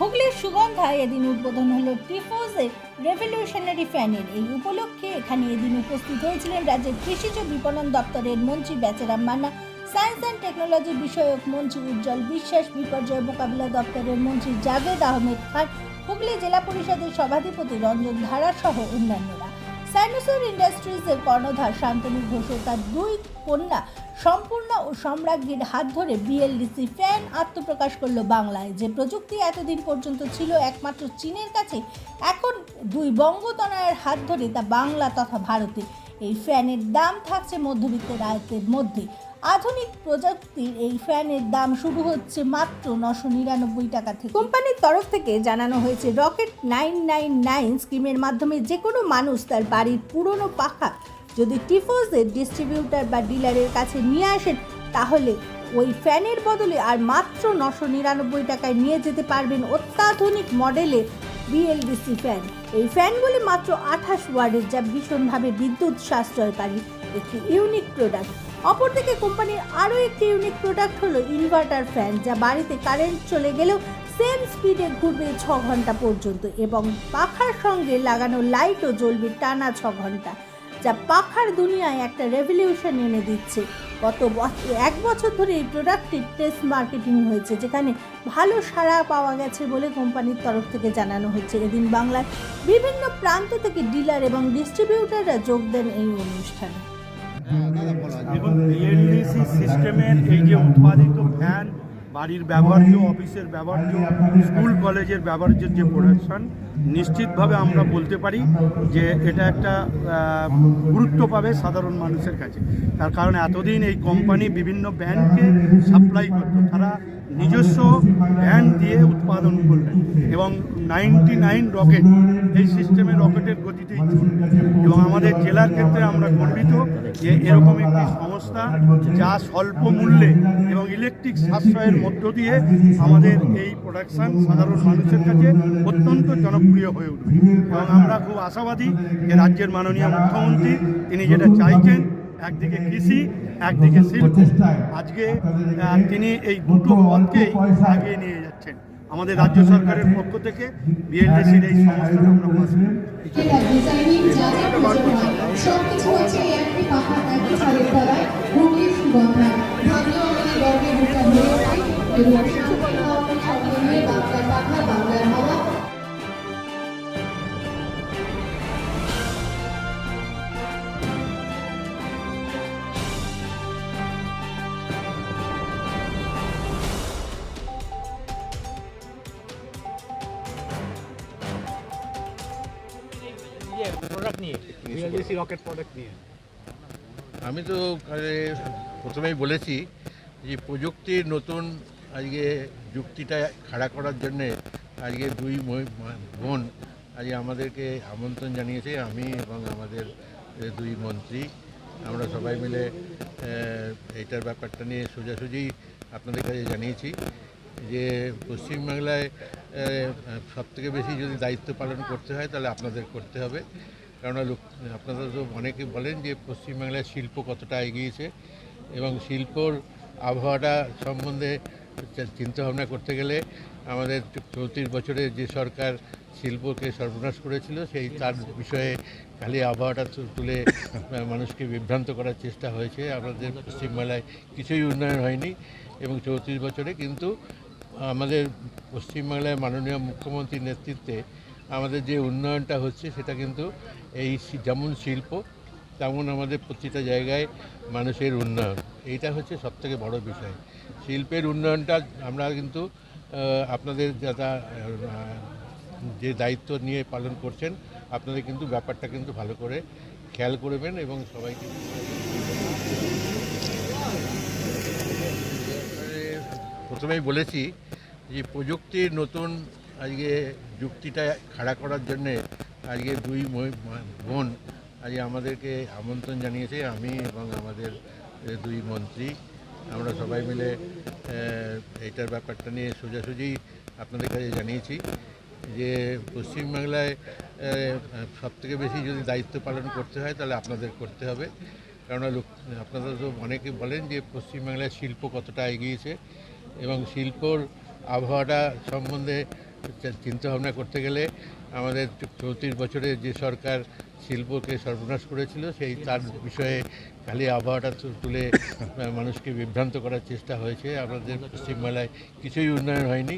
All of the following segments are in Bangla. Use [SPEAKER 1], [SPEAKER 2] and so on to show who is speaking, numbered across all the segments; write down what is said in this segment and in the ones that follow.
[SPEAKER 1] হুগলির সুগন্ধায় এদিন উদ্বোধন হলো টিফোজের রেভলিউশনারি ফ্যানের এই উপলক্ষে এখানে এদিন উপস্থিত হয়েছিলেন রাজ্যের কৃষিজ বিপণন দপ্তরের মন্ত্রী Becharam Manna, science and technology বিষয়ক মন্ত্রী উজ্জ্বল বিশ্বাস, বিপর্যয় মোকাবিলা দপ্তরের মন্ত্রী জাভেদ আহমেদ খান, হুগলি জেলা পরিষদের সভাধিপতি রঞ্জন ধারা সহ অন্যান্যরা। সাইনোসর ইন্ডাস্ট্রিজের কর্ণধার শান্তনু ঘোষ ও তার দুই কন্যা সম্পূর্ণ ও সম্রাজ্ঞীর হাত ধরে বিএলডিসি ফ্যান আত্মপ্রকাশ করল বাংলায়। যে প্রযুক্তি এতদিন পর্যন্ত ছিল একমাত্র চীনের কাছে, এখন দুই বঙ্গতনয়ের হাত ধরে তা বাংলা তথা ভারতে। এই ফ্যানের দাম থাকছে মধ্যবিত্তের আয়তের মধ্যে। আধুনিক প্রযুক্তির এই ফ্যানের দাম শুরু হচ্ছে মাত্র নশো নিরানব্বই টাকা থেকে। কোম্পানির তরফ থেকে জানানো হয়েছে, রকেট নাইন নাইন নাইন স্কিমের মাধ্যমে যে কোনো মানুষ তার বাড়ির পুরনো পাখা যদি টিফোজের ডিস্ট্রিবিউটার বা ডিলারের কাছে নিয়ে আসেন, তাহলে ওই ফ্যানের বদলে আর মাত্র নশো নিরানব্বই টাকায় নিয়ে যেতে পারবেন অত্যাধুনিক মডেলের বিএলডিসি ফ্যান। এই ফ্যানগুলি মাত্র আঠাশ ওয়ার্ডের যা ভীষণভাবে বিদ্যুৎ সাশ্রয়কারী, একটি ইউনিক প্রোডাক্ট। অপরদিকে কোম্পানির আরও একটি ইউনিক প্রোডাক্ট হলো ইনভার্টার ফ্যান যা বাড়িতে কারেন্ট চলে গেলেও সেম স্পিডে ঘুরবে ছ ঘণ্টা পর্যন্ত এবং পাখার সঙ্গে লাগানো লাইটও জ্বলবে টানা ছ ঘণ্টা, যা পাখার দুনিয়ায় একটা রেভলিউশন এনে দিচ্ছে। গত এক বছর ধরে এই প্রোডাক্টটির টেস্ট মার্কেটিং হয়েছে, যেখানে ভালো সাড়া পাওয়া গেছে বলে কোম্পানির তরফ থেকে জানানো হচ্ছে। এদিন বাংলার বিভিন্ন প্রান্ত থেকে ডিলার এবং ডিস্ট্রিবিউটাররা যোগ দেন এই অনুষ্ঠানে।
[SPEAKER 2] এবং সিস্টেমের উৎপাদিত বাড়ির ব্যবহার্য, অফিসের ব্যবহার্য, স্কুল, কলেজের ব্যবহার্য যে প্রোডাকশন নিশ্চিতভাবে আমরা বলতে পারি যে এটা একটা গুরুত্ব পাবে সাধারণ মানুষের কাছে। তার কারণ এতদিন এই কোম্পানি বিভিন্ন ব্যাংককে সাপ্লাই করতো। তারা নিজস্ব ভ্যান দিয়ে উৎপাদন করলেন এবং নাইনটি নাইন রকেট এই সিস্টেমে রকেটের গতিতেই চলবে এবং আমাদের জেলার ক্ষেত্রে আমরা গর্বিত যে এরকম একটি সংস্থা যা স্বল্প মূল্যে এবং ইলেকট্রিক সাশ্রয়ের মধ্য দিয়ে আমাদের এই প্রোডাকশন সাধারণ মানুষের কাছে অত্যন্ত জনপ্রিয় হয়ে উঠবে এবং আমরা খুব আশাবাদী যে রাজ্যের মাননীয় মুখ্যমন্ত্রী, তিনি যেটা চাইছেন, একদিকে কৃষি একদিকে শিল্প আজকে তিনি এই দুটো পথকেই আগিয়ে নিয়ে যাচ্ছেন। আমাদের রাজ্য সরকারের পক্ষ থেকে বিএলডিসির এই সমস্যা আমরা
[SPEAKER 3] নিয়ে
[SPEAKER 4] বিএলডিসি রকেট নিয়ে।
[SPEAKER 5] আমি তো প্রথমেই বলেছি যে প্রযুক্তির নতুন আজকে যুক্তিটা খাড়া করার জন্যে আজকে দুই বোন আজকে আমাদেরকে আমন্ত্রণ জানিয়েছে, আমি এবং আমাদের দুই মন্ত্রী। আমরা সবাই মিলে এইটার ব্যাপারটা নিয়ে সোজাসুজি আপনাদের কাছে জানিয়েছি যে পশ্চিমবাংলায় সব থেকে বেশি যদি দায়িত্ব পালন করতে হয় তাহলে আপনাদের করতে হবে। কেননা আপনারা তো অনেকে বলেন যে পশ্চিমবাংলায় শিল্প কতটা এগিয়েছে এবং শিল্পর আবহাওয়াটা সম্বন্ধে চিন্তা ভাবনা করতে গেলে আমাদের চৌত্রিশ বছরে যে সরকার শিল্পকে সর্বনাশ করেছিল, সেই তার বিষয়ে খালি আবহাওয়াটা তুলে মানুষকে বিভ্রান্ত করার চেষ্টা হয়েছে। আমাদের পশ্চিমবাংলায় কিছুই উন্নয়ন হয়নি এবং চৌত্রিশ বছরে কিন্তু আমাদের পশ্চিমবাংলায় মাননীয় মুখ্যমন্ত্রীর নেতৃত্বে আমাদের যে উন্নয়নটা হচ্ছে সেটা কিন্তু এই যেমন শিল্প, তেমন আমাদের প্রতিটা জায়গায় মানুষের উন্নয়ন। এইটা হচ্ছে সবথেকে বড় বিষয়। শিল্পের উন্নয়নটা আমরা কিন্তু আপনাদের যারা যে দায়িত্ব নিয়ে পালন করছেন, আপনাদের কিন্তু ব্যাপারটা কিন্তু ভালো করে খেয়াল করবেন এবং সবাইকে প্রথমেই বলেছি যে প্রযুক্তির নতুন আজকে যুক্তিটা খাড়া করার জন্যে আজকে দুই বোন আজকে আমাদেরকে আমন্ত্রণ জানিয়েছে আমি এবং আমাদের দুই মন্ত্রী। আমরা সবাই মিলে আহ, এইটার ব্যাপারটা নিয়ে সোজাসুজি আপনাদের কাছে জানিয়েছি যে পশ্চিমবাংলায় সব থেকে বেশি যদি দায়িত্ব পালন করতে হয় তাহলে আপনাদের করতে হবে। কেননা লোক আপনারা তো অনেকে বলেন যে পশ্চিমবাংলায় শিল্প কতটা এগিয়েছে এবং শিল্পর আবহাওয়াটা সম্বন্ধে চিন্তা ভাবনা করতে গেলে আমাদের চৌত্রিশ বছরে যে সরকার শিল্পকে সর্বনাশ করেছিল, সেই তার বিষয়ে খালি আবহাওয়াটা তুলে মানুষকে বিভ্রান্ত করার চেষ্টা হয়েছে। আমাদের পশ্চিমবাংলায় কিছুই উন্নয়ন হয়নি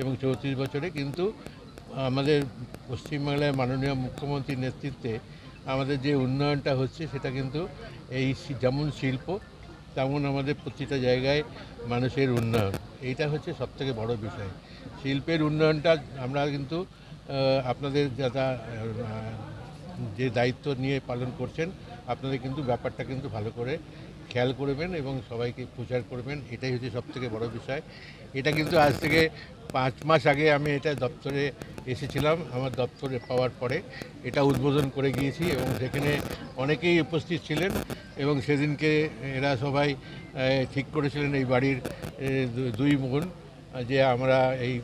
[SPEAKER 5] এবং চৌত্রিশ বছরে কিন্তু আমাদের পশ্চিমবাংলায় মাননীয় মুখ্যমন্ত্রীর নেতৃত্বে আমাদের যে উন্নয়নটা হচ্ছে, সেটা কিন্তু এই যেমন শিল্প, তেমন আমাদের প্রতিটা জায়গায় মানুষের উন্নয়ন। এইটা হচ্ছে সবথেকে বড় বিষয়। শিল্পের উন্নয়নটা আমরা কিন্তু আপনাদের যারা যে দায়িত্ব নিয়ে পালন করছেন আপনাদের কিন্তু ব্যাপারটা কিন্তু ভালো করে খেয়াল করবেন এবং সবাইকে প্রচার করবেন। এটাই হচ্ছে সবথেকে বড় বিষয়। এটা কিন্তু আজ থেকে পাঁচ মাস আগে আমি এটা দপ্তরে এসেছিলাম আমার দপ্তরে পাওয়ার পরে। এটা উদ্বোধন করে গিয়েছি এবং সেখানে অনেকেই উপস্থিত ছিলেন এবং সেদিনকে এরা সবাই ঠিক করেছিলেন এই বাড়ির দুই আহ, যে আমরা এই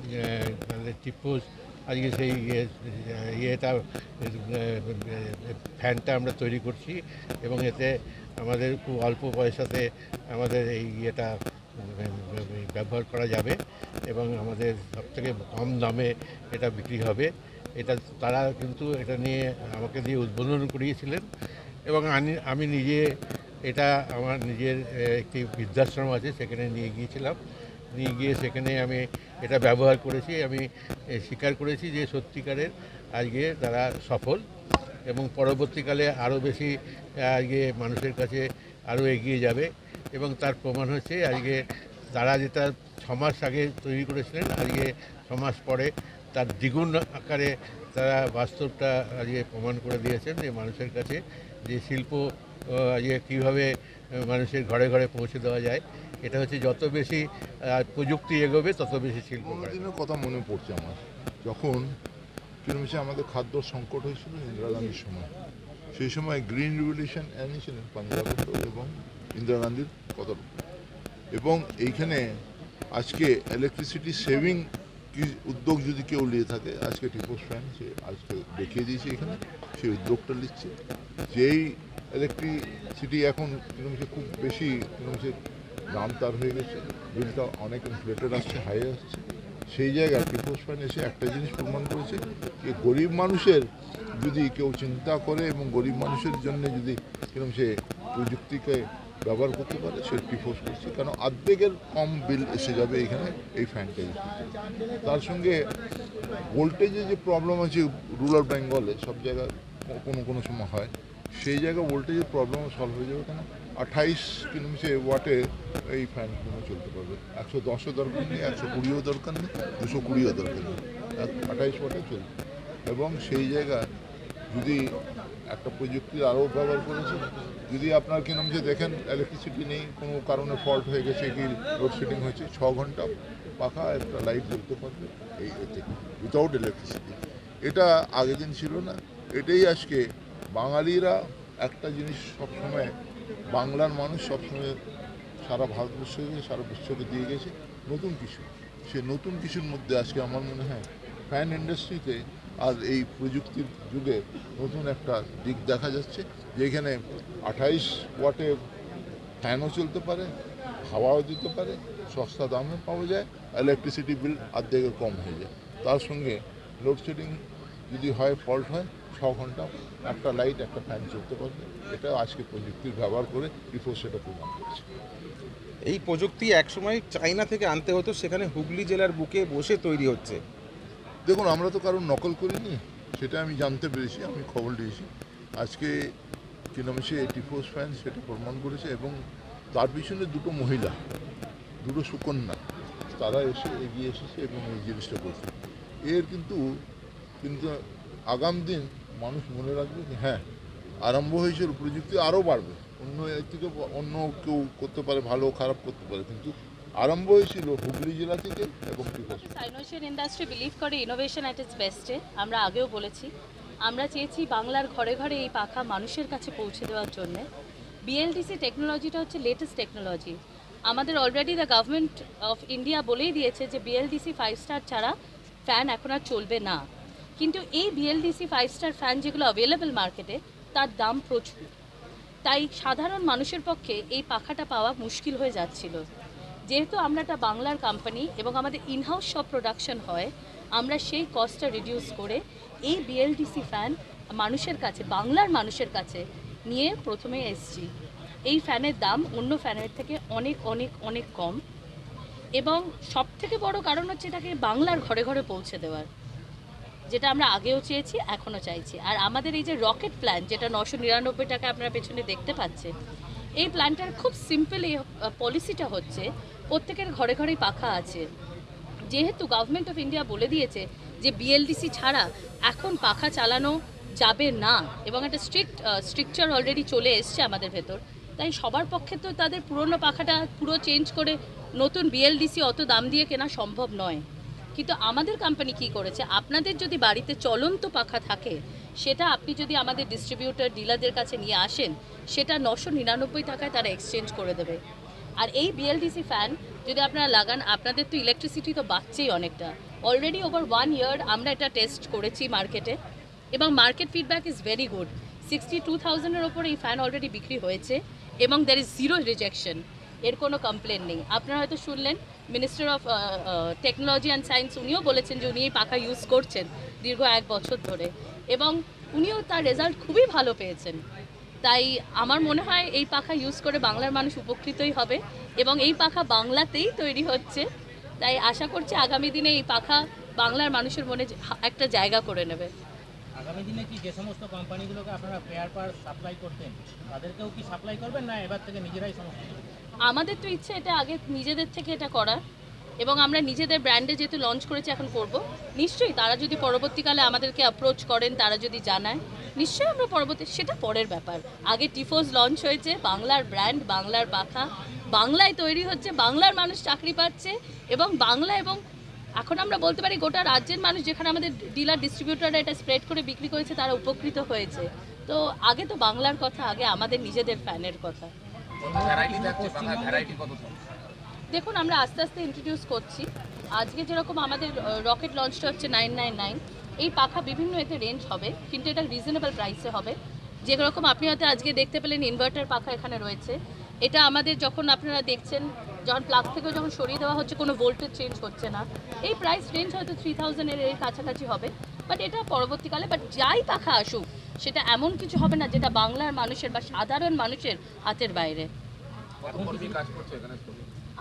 [SPEAKER 5] টিপোস আজকে সেই ইয়ে- ইয়েটা ফ্যানটা আমরা তৈরি করছি এবং এতে আমাদের খুব অল্প পয়সাতে আমাদের এই ইয়েটা ব্যবহার করা যাবে এবং আমাদের সবথেকে কম দামে এটা বিক্রি হবে। এটা তারা কিন্তু এটা নিয়ে আমাকে দিয়ে উদ্বোধন করিয়েছিলেন এবং আমি আমি নিজে এটা আমার নিজের একটি বৃদ্ধাশ্রম আছে সেখানে নিয়ে গিয়েছিলাম। নিয়ে গিয়ে সেখানে আমি এটা ব্যবহার করেছি, আমি স্বীকার করেছি যে সত্যিকারের আজকে তারা সফল এবং পরবর্তীকালে আরও বেশি আজকে মানুষের কাছে আরও এগিয়ে যাবে এবং তার প্রমাণ হচ্ছে আজকে তারা যেটা ছমাস আগে তৈরি করেছিলেন, আজকে ছমাস পরে তার দ্বিগুণ আকারে তারা বাস্তবটা আজকে প্রমাণ করে দিয়েছেন যে মানুষের কাছে যে শিল্প আজকে কীভাবে মানুষের ঘরে ঘরে পৌঁছে দেওয়া যায়। এটা হচ্ছে যত বেশি প্রযুক্তি এগোবে, তত বেশি শিল্প
[SPEAKER 6] কথা মনে পড়ছে আমার। যখন কিরমিশে আমাদের খাদ্য সংকট হয়েছিল ইন্দিরা গান্ধীর সময়, সেই সময় গ্রিন রিভলিউশন এনেছিলেন পাঞ্জাব এবং ইন্দিরা গান্ধীর কথা এবং এইখানে আজকে ইলেকট্রিসিটি সেভিং কি উদ্যোগ যদি কেউ নিয়ে থাকে, আজকে টিপোস ফ্যান, সে আজকে দেখিয়ে দিয়েছে এখানে সেই উদ্যোগটা নিচ্ছে। যেই ইলেকট্রিসিটি এখন কিরমিশে খুব বেশি কিরমিশে দাম তার হয়ে গেছে, বিলটা অনেক ইনফ্লেটেড আসছে হাই আসছে। সেই জায়গায় টিপোস ফ্যান এসে একটা জিনিস প্রমাণ করেছে যে গরিব মানুষের যদি কেউ চিন্তা করে এবং গরিব মানুষের জন্য যদি কীরকম সে প্রযুক্তিকে ব্যবহার করতে পারে, সে টিপোস করছে। কেন? আর্ধেকের কম বিল এসে যাবে এখানে এই ফ্যানটা তার সঙ্গে ভোল্টেজের যে প্রবলেম আছে রুরাল বেঙ্গলে সব জায়গায় কোনো কোনো সময় হয়, সেই জায়গায় ভোল্টেজের প্রবলেম সলভ হয়ে যাবে কেন? আঠাইশ কিলোমিটার ওয়াটে এই ফ্যানগুলো চলতে পারবে। একশো দশও দরকার নেই, একশো কুড়িও দরকার নেই, দুশো কুড়িও দরকার নেই। আঠাইশ ওয়াটে চলবে। এবং সেই জায়গায় যদি একটা প্রযুক্তির আরও ব্যবহার করেছে। যদি আপনার কিরম যে দেখেন ইলেকট্রিসিটি নেই, কোনো কারণে ফল্ট হয়ে গেছে কি লোডশেডিং হয়েছে, ছ ঘণ্টা পাখা একটা লাইট জ্বলতে পারবে এই এতে উইথাউট ইলেকট্রিসিটি এটা আগের দিন ছিল না। এটাই আজকে বাঙালিরা একটা জিনিস সবসময়, বাংলার মানুষ সবসময় সারা ভারতবর্ষকে, সারা বিশ্বকে দিয়ে গেছে, নতুন কিছু। সে নতুন কিছুর মধ্যে আজকে আমার মনে হয় ফ্যান ইন্ডাস্ট্রিতে আর এই প্রযুক্তির যুগে নতুন একটা দিক দেখা যাচ্ছে, যেখানে আঠাইশ ওয়াটে ফ্যানও চলতে পারে, হাওয়াও দিতে পারে, সস্তা দামে পাওয়া যায় ইলেকট্রিসিটি বিল অর্ধেকের কম হয়ে যায়। তার সঙ্গে লোডশেডিং যদি হয় ফল্ট হয়, ছ ঘণ্টা একটা লাইট একটা ফ্যান চলতে পারবে। এটা আজকে প্রযুক্তির ব্যবহার করে রিপোর্ট সেটা প্রমাণ করছে।
[SPEAKER 7] এই প্রযুক্তি একসময় চাইনা থেকে আনতে হতো, সেখানে হুগলি জেলার বুকে বসে তৈরি হচ্ছে।
[SPEAKER 6] দেখুন, আমরা তো কারোর নকল করিনি, সেটা আমি জানতে পেরেছি, আমি খবর দিয়েছি। আজকে কি নামে সে টিফোস ফ্যান সেটা প্রমাণ করেছে এবং তার পিছনে দুটো মহিলা, দুটো সুকন্যা, তারা এসে এগিয়ে এসেছে এবং এই জিনিসটা করছে। এর কিন্তু কিন্তু আগাম দিন মানুষ মনে রাখবে যে হ্যাঁ আরম্ভ হয়েছিল প্রযুক্তি আরও বাড়বে। অন্য এর থেকে অন্য কেউ করতে পারে, ভালো খারাপ করতে পারে, কিন্তু আরম্ভ হয়েছিল হুগলি জেলা থেকে এবং
[SPEAKER 8] সাইনোশিয়ান ইন্ডাস্ট্রি বিলিভ করে ইনোভেশন অ্যাট ইটস বেস্টে আমরা আগেও বলেছি। আমরা চেয়েছি বাংলার ঘরে ঘরে এই পাখা মানুষের কাছে পৌঁছে দেওয়ার জন্য। বিএলডিসি টেকনোলজিটা হচ্ছে লেটেস্ট টেকনোলজি আমাদের already the government of India বলেই দিয়েছে যে বিএলডিসি ফাইভ স্টার ছাড়া ফ্যান এখন আর চলবে না। কিন্তু এই বিএলডিসি ফাইভ স্টার ফ্যান যেগুলো অ্যাভেলেবেল মার্কেটে তার দাম প্রচুর। তাই সাধারণ মানুষের পক্ষে এই পাখাটা পাওয়া মুশকিল হয়ে যাচ্ছিল। যেহেতু আমরা একটা বাংলার কোম্পানি এবং আমাদের ইনহাউস সব প্রোডাকশন হয়, আমরা সেই কস্টটা রিডিউস করে এই বিএলডিসি ফ্যান মানুষের কাছে, বাংলার মানুষের কাছে নিয়ে প্রথমে এসছি। এই ফ্যানের দাম অন্য ফ্যানের থেকে অনেক অনেক অনেক কম। এবং সব থেকে বড় কারণ হচ্ছে এটাকে বাংলার ঘরে ঘরে পৌঁছে দেওয়ার। যেটা আমরা আগেও চেয়েছি, এখনও চাইছি। আর আমাদের এই যে রকেট প্ল্যান যেটা নশো নিরানব্বই টাকা আপনারা পেছনে দেখতে পাচ্ছেন এই প্ল্যানটার খুব সিম্পল এই পলিসিটা হচ্ছে, প্রত্যেকের ঘরে ঘরেই পাখা আছে। যেহেতু গভর্নমেন্ট অফ ইন্ডিয়া বলে দিয়েছে যে বিএলডিসি ছাড়া এখন পাখা চালানো যাবে না এবং একটা স্ট্রিক্ট স্ট্রিকচার অলরেডি চলে এসছে আমাদের ভেতর, তাই সবার পক্ষে তো তাদের পুরনো পাখাটা পুরো চেঞ্জ করে নতুন বিএলডিসি অত দাম দিয়ে কেনা সম্ভব নয়। কিন্তু আমাদের কোম্পানি কি করেছে? আপনাদের যদি বাড়িতে চলন্ত পাখা থাকে, সেটা আপনি যদি আমাদের ডিস্ট্রিবিউটর ডিলারদের কাছে নিয়ে আসেন, সেটা নশো নিরানব্বই টাকায় তারা এক্সচেঞ্জ করে দেবে। আর এই বিএলডিসি ফ্যান যদি আপনারা লাগান, আপনাদের তো ইলেকট্রিসিটি তো বাড়ছেই অনেকটা। অলরেডি ওভার ওয়ান ইয়ার আমরা এটা টেস্ট করেছি মার্কেটে এবং market feedback is very good sixty two থাউজেন্ডের ওপরে এই ফ্যান অলরেডি বিক্রি হয়েছে, এবং দ্যার ইজ জিরো রিজেকশন এর কোনো কমপ্লেন নেই। আপনারা হয়তো শুনলেন minister of technology and science উনিও বলেছেন যে উনি এই পাখা ইউজ করছেন দীর্ঘ এক বছর ধরে। এবং উনিও তার রেজাল্ট খুবই ভালো পেয়েছেন। তাই আমার মনে হয় এই পাখা ইউজ করে বাংলার মানুষ উপকৃতই হবে এবং এই পাখা বাংলাতেই তৈরি হচ্ছে। তাই আশা করছি আগামী দিনে এই পাখা বাংলার মানুষের মনে একটা জায়গা করে নেবে।
[SPEAKER 4] আগামী দিনে কি যে সমস্ত কোম্পানিগুলোকে আপনারা পেয়ার পার সাপ্লাই করতেন, তাদেরকেও কি সাপ্লাই করবেন না এবার থেকে নিজেরাই?
[SPEAKER 8] আমাদের তো ইচ্ছে এটা আগে নিজেদের থেকে এটা করার এবং আমরা নিজেদের ব্র্যান্ডে যেহেতু লঞ্চ করেছি, এখন করব। নিশ্চয়ই তারা যদি পরবর্তীকালে আমাদেরকে অ্যাপ্রোচ করেন, তারা যদি জানায়, নিশ্চয়ই আমরা পরবর্তী, সেটা পরের ব্যাপার। আগে টিফোজ লঞ্চ হয়েছে, বাংলার ব্র্যান্ড বাংলার পাখা, বাংলায় তৈরি হচ্ছে, বাংলার মানুষ চাকরি পাচ্ছে এবং বাংলা এবং এখন আমরা বলতে পারি গোটা রাজ্যের মানুষ যেখানে আমাদের ডিলার ডিস্ট্রিবিউটাররা এটা স্প্রেড করে বিক্রি করেছে, তারা উপকৃত হয়েছে। তো আগে তো বাংলার কথা, আগে আমাদের নিজেদের ফ্যানের কথা। দেখুন, আমরা আস্তে আস্তে ইন্ট্রোডিউস করছি। আজকে যেরকম আমাদের রকেট লঞ্চটা হচ্ছে নাইন নাইন নাইন এই পাখা বিভিন্ন এতে রেঞ্জ হবে, কিন্তু এটা রিজনেবল প্রাইসে হবে। যেরকম আপনি হয়তো আজকে দেখতে পেলেন ইনভার্টার পাখা এখানে রয়েছে। এটা আমাদের যখন আপনারা দেখছেন যখন প্লাগ থেকে যখন সরিয়ে দেওয়া হচ্ছে কোনো ভোল্টেজ চেঞ্জ হচ্ছে না। এই প্রাইস রেঞ্জ হয়তো থ্রি থাউজেন্ডের এর কাছাকাছি হবে বাট এটা পরবর্তীকালে বাট যাই পাখা আসুক সেটা এমন কিছু হবে না যেটা বাংলার মানুষের বা সাধারণ মানুষের হাতের বাইরে।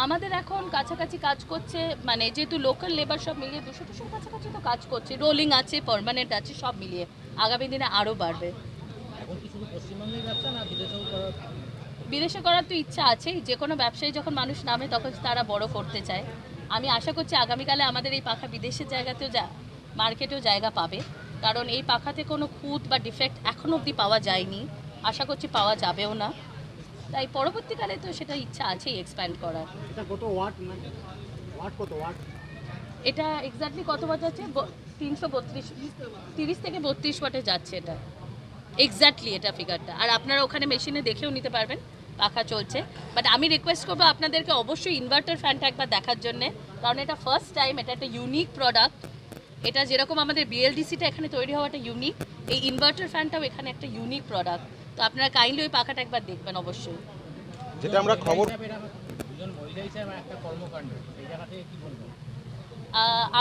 [SPEAKER 8] আমাদের এখন কাছাকাছি কাজ করছে মানে যেহেতু লোকাল লেবার সব মিলিয়ে দুশো দুশোর কাছাকাছি তো কাজ করছে রোলিং আছে পার্মানেন্ট আছে সব মিলিয়ে। আগামী দিনে আরও বাড়বে।
[SPEAKER 4] এখন কি শুধু পশ্চিমবঙ্গেই ব্যবসা না বিদেশেও করার
[SPEAKER 8] বিদেশে করার তো ইচ্ছা আছেই। যে কোনো ব্যবসায়ী যখন মানুষ নামে তখন তারা বড় করতে চায়। আমি আশা করছি আগামীকালে আমাদের এই পাখা বিদেশের জায়গাতেও যা মার্কেটেও জায়গা পাবে। কারণ এই পাখাতে কোনো খুঁত বা ডিফেক্ট এখনও অবধি পাওয়া যায়নি। আশা করছি পাওয়া যাবেও না। তাই পরবর্তীকালে তো সেটা ইচ্ছা আছেই এক্সপ্যান্ড করার।
[SPEAKER 4] এটা মানে?
[SPEAKER 8] এক্স্যাক্টলি কত ওয়াট? যাচ্ছে? তিনশো বত্রিশ তিরিশ থেকে বত্রিশ ওয়াটে যাচ্ছে এটা। এক্স্যাক্টলি এটা ফিগারটা আর আপনারা ওখানে মেশিনে দেখেও নিতে পারবেন। পাখা চলছে। বাট আমি রিকোয়েস্ট করব আপনাদেরকে অবশ্যই ইনভার্টার ফ্যানটা একবার দেখার জন্যে কারণ এটা ফার্স্ট টাইম এটা একটা ইউনিক প্রোডাক্ট এটা যেরকম আমাদের বিএলডিসিটা এখানে তৈরি হওয়াটা ইউনিক এই ইনভার্টার ফ্যানটাও এখানে একটা ইউনিক প্রোডাক্ট তো আপনারা কাইন্ডলি ওই পাখাটা একবার দেখবেন অবশ্যই।
[SPEAKER 7] যেটা আমরা খবর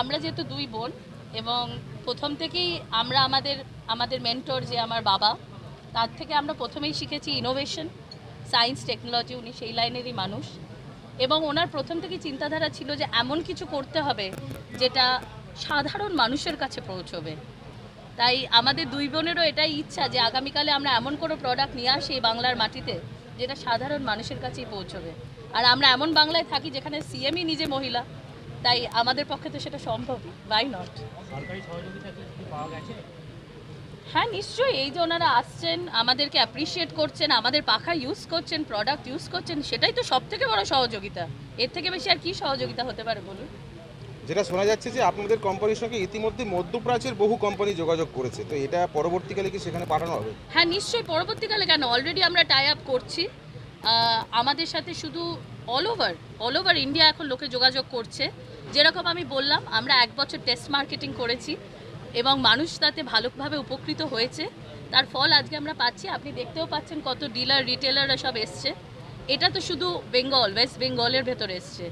[SPEAKER 8] আমরা যেহেতু দুই বোন এবং প্রথম থেকেই আমরা আমাদের আমাদের মেন্টর যে আমার বাবা তার থেকে আমরা প্রথমেই শিখেছি ইনোভেশন সায়েন্স টেকনোলজি উনি সেই লাইনেরই মানুষ। এবং ওনার প্রথম থেকেই চিন্তাধারা ছিল যে এমন কিছু করতে হবে যেটা সাধারণ মানুষের কাছে পৌঁছবে। তাই আমাদের দুই বোনেরও এটাই ইচ্ছা যে আগামীকালে আমরা এমন কোনো প্রোডাক্ট নিয়ে আসি বাংলার মাটিতে যেটা সাধারণ মানুষের কাছেই পৌঁছবে। আর আমরা এমন বাংলায় থাকি যেখানে সিএমই নিজে মহিলা। তাই আমাদের পক্ষে তো সেটা সম্ভব বাই নট
[SPEAKER 4] সরকারি সহযোগিতা পাওয়া গেছে?
[SPEAKER 8] হ্যাঁ নিশ্চয়ই। এই যে ওনারা আসছেন আমাদেরকে অ্যাপ্রিসিয়েট করছেন আমাদের পাখা ইউজ করছেন প্রোডাক্ট ইউজ করছেন সেটাই তো সব থেকে বড় সহযোগিতা। এর থেকে বেশি আর কি সহযোগিতা হতে পারে বলুন?
[SPEAKER 7] যেটা শোনা যাচ্ছে যে আপনাদের কোম্পানির সঙ্গে ইতিমধ্যে মধ্যপ্রাচ্যের বহু কোম্পানি যোগাযোগ করেছে। তো এটা পরবর্তীকালে কি সেখানে পাঠানো হবে?
[SPEAKER 8] হ্যাঁ নিশ্চয়ই পরবর্তীকালে কেন? অলরেডি আমরা টাই আপ করছি। আমাদের সাথে শুধু all over all over India এখন লোকে যোগাযোগ করছে। যেরকম আমি বললাম আমরা এক বছর টেস্ট মার্কেটিং করেছি। এবং মানুষ তাতে ভালোভাবে উপকৃত হয়েছে। তার ফল আজকে আমরা পাচ্ছি। আপনি দেখতেও পাচ্ছেন কত ডিলার রিটেলাররা সব এসছে। এটা তো শুধু বেঙ্গল, ওয়েস্ট বেঙ্গলের ভেতরে এসছে।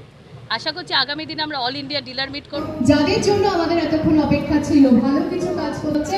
[SPEAKER 8] আশা করছি আগামী দিন আমরা অল ইন্ডিয়া ডিলার মিট করব।
[SPEAKER 3] যাদের জন্য আমাদের এতক্ষণ অপেক্ষা ছিল, ভালো কিছু কাজ করছে।